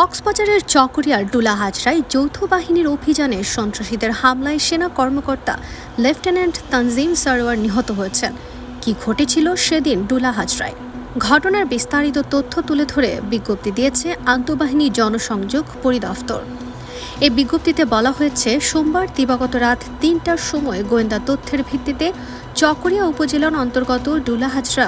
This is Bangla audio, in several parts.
কক্সবাজারের চকরিয়ার ডুলা হাজরায় যৌথ বাহিনীর অভিযানে সন্ত্রাসীদের হামলায় সেনা কর্মকর্তা লেফটেন্যান্ট তানজিম সারোয়ার নিহত হয়েছেন। কি ঘটেছিল সেদিন ডুলা হাজরায়? ঘটনার বিস্তারিত তথ্য তুলে ধরে বিজ্ঞপ্তি দিয়েছে আন্তঃবাহিনী জনসংযোগ পরিদফতর এই বিজ্ঞপ্তিতে বলা হয়েছে, সোমবার দিবাগত রাত তিনটার সময় গোয়েন্দা তথ্যের ভিত্তিতে চকরিয়া উপজেলার অন্তর্গত ডুলাহাজরা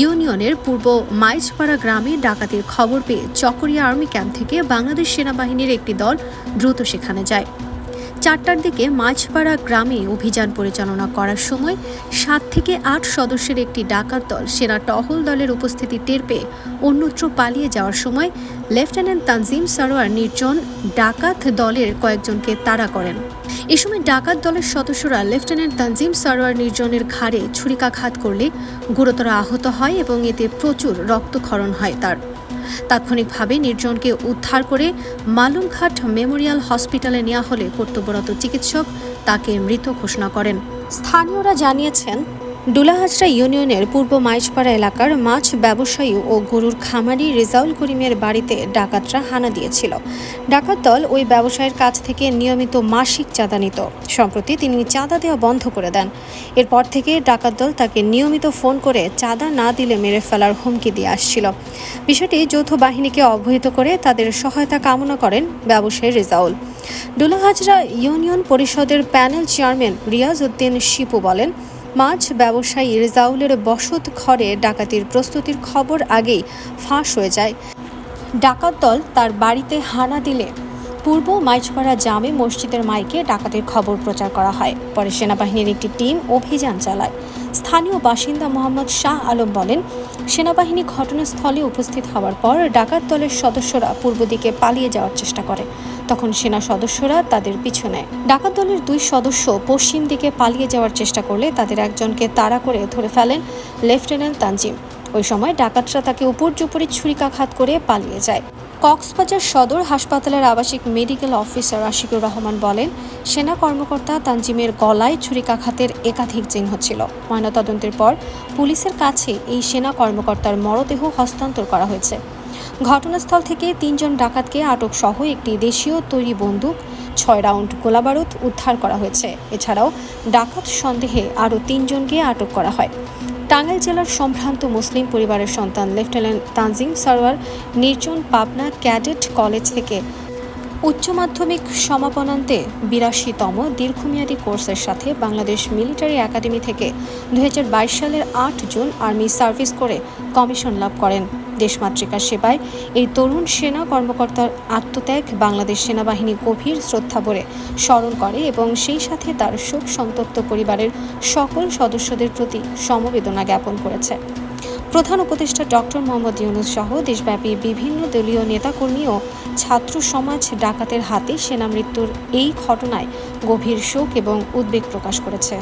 ইউনিয়নের পূর্ব মাইজপাড়া গ্রামে ডাকাতির খবর পেয়ে চকরিয়া আর্মি ক্যাম্প থেকে বাংলাদেশ সেনাবাহিনীর একটি দল দ্রুত সেখানে যায়। চারটার দিকে মাছপাড়া গ্রামে অভিযান পরিচালনা করার সময় সাত থেকে আট সদস্যের একটি ডাকাত দল সেনা টহল দলের উপস্থিতি টের পেয়ে অন্যত্র পালিয়ে যাওয়ার সময় লেফটেন্যান্ট তানজিম সারোয়ার নির্জন ডাকাত দলের কয়েকজনকে তাড়া করেন। এ সময় ডাকাত দলের সদস্যরা লেফটেন্যান্ট তানজিম সারোয়ার নির্জনের ঘাড়ে ছুরিকাঘাত করলে গুরুতর আহত হয় এবং এতে প্রচুর রক্তক্ষরণ হয় তার। তাৎক্ষণিকভাবে নির্জনকে উদ্ধার করে মালুমঘাট মেমোরিয়াল হসপিটালে নেওয়া হলে কর্তব্যরত চিকিৎসক তাকে মৃত ঘোষণা করেন। স্থানীয়রা জানিয়েছেন ডুলাহাজরা ইউনিয়নের পূর্ব মাইজপাড়া এলাকার মাছ ব্যবসায়ী ও গরুর খামারি রেজাউল করিমের বাড়িতে ডাকাতরা হানা দিয়েছিল। ডাকাত দল ওই ব্যবসায়ীর কাছ থেকে নিয়মিত মাসিক চাঁদা নিত। সম্প্রতি তিনি চাঁদা দেওয়া বন্ধ করে দেন। এরপর থেকে ডাকাত দল তাকে নিয়মিত ফোন করে চাঁদা না দিলে মেরে ফেলার হুমকি দিয়ে আসছিল। বিষয়টি যৌথ বাহিনীকে অবহিত করে তাদের সহায়তা কামনা করেন ব্যবসায়ী রেজাউল। ডুলাহাজরা ইউনিয়ন পরিষদের প্যানেল চেয়ারম্যান রিয়াজ উদ্দিন শিপু বলেন মাছ ব্যবসায়ী রেজাউলের বসত ঘরে ডাকাতির প্রস্তুতির খবর আগেই ফাঁস হয়ে যায়। ডাকাত দল তার বাড়িতে হানা দিলে। পূর্ব মাইজপাড়া জামে মসজিদের মাইকে ডাকাতির খবর প্রচার করা হয়। পরে সেনাবাহিনীর একটি টিম অভিযান চালায়। স্থানীয় বাসিন্দা মোহাম্মদ শাহ আলম বলেন সেনাবাহিনী ঘটনাস্থলে উপস্থিত হওয়ার পর ডাকাত দলের সদস্যরা পূর্ব দিকে পালিয়ে যাওয়ার চেষ্টা করে। তখন সেনা সদস্যরা তাদের পিছু নেয় ডাকাত দলের দুই সদস্য পশ্চিম দিকে পালিয়ে যাওয়ার চেষ্টা করলে তাদের একজনকে তাড়া করে ধরে ফেলেন লেফটেন্যান্ট তানজিম। ওই সময় ডাকাতরা তাকে উপর উপর্যুপরি ছুরিকাঘাত করে পালিয়ে যায়। কক্সবাজার সদর হাসপাতালের আবাসিক মেডিকেল অফিসার আশিকুর রহমান বলেন, সেনা কর্মকর্তা তানজিমের গলায় ছুরিকাঘাতের একাধিক চিহ্ন ছিল। ময়নাতদন্তের পর পুলিশের কাছে এই সেনা কর্মকর্তার মরদেহ হস্তান্তর করা হয়েছে। ঘটনাস্থল থেকে তিনজন ডাকাতকে আটক সহ একটি দেশীয় তৈরি বন্দুক, ছয় রাউন্ড গোলাবারুদ উদ্ধার করা হয়েছে। এছাড়াও ডাকাত সন্দেহে আরও তিনজনকে আটক করা হয়। টাঙ্গাইল জেলার সম্ভ্রান্ত মুসলিম পরিবারের সন্তান লেফটেন্যান্ট তানজিম সরওয়ার নির্জন পাবনা ক্যাডেট কলেজ থেকে উচ্চ মাধ্যমিক সমাপনান্তে বিরাশিতম দীর্ঘমেয়াদী কোর্সের সাথে বাংলাদেশ মিলিটারি একাডেমি থেকে দু হাজার বাইশ সালের আট জুন আর্মি সার্ভিস করে কমিশন লাভ করেন। দেশমাতৃকার সেবায় এই তরুণ সেনা কর্মকর্তার আত্মত্যাগ বাংলাদেশ সেনাবাহিনী গভীর শ্রদ্ধা ভরে স্মরণ করে এবং সেই সাথে তার শোক সন্তপ্ত পরিবারের সকল সদস্যদের প্রতি সমবেদনা জ্ঞাপন করেছে। প্রধান উপদেষ্টা ডক্টর মোহাম্মদ ইউনুস সহ দেশব্যাপী বিভিন্ন দলীয় নেতাকর্মী ও ছাত্র সমাজ ডাকাতের হাতে সেনা মৃত্যুর এই ঘটনায় গভীর শোক এবং উদ্বেগ প্রকাশ করেছে।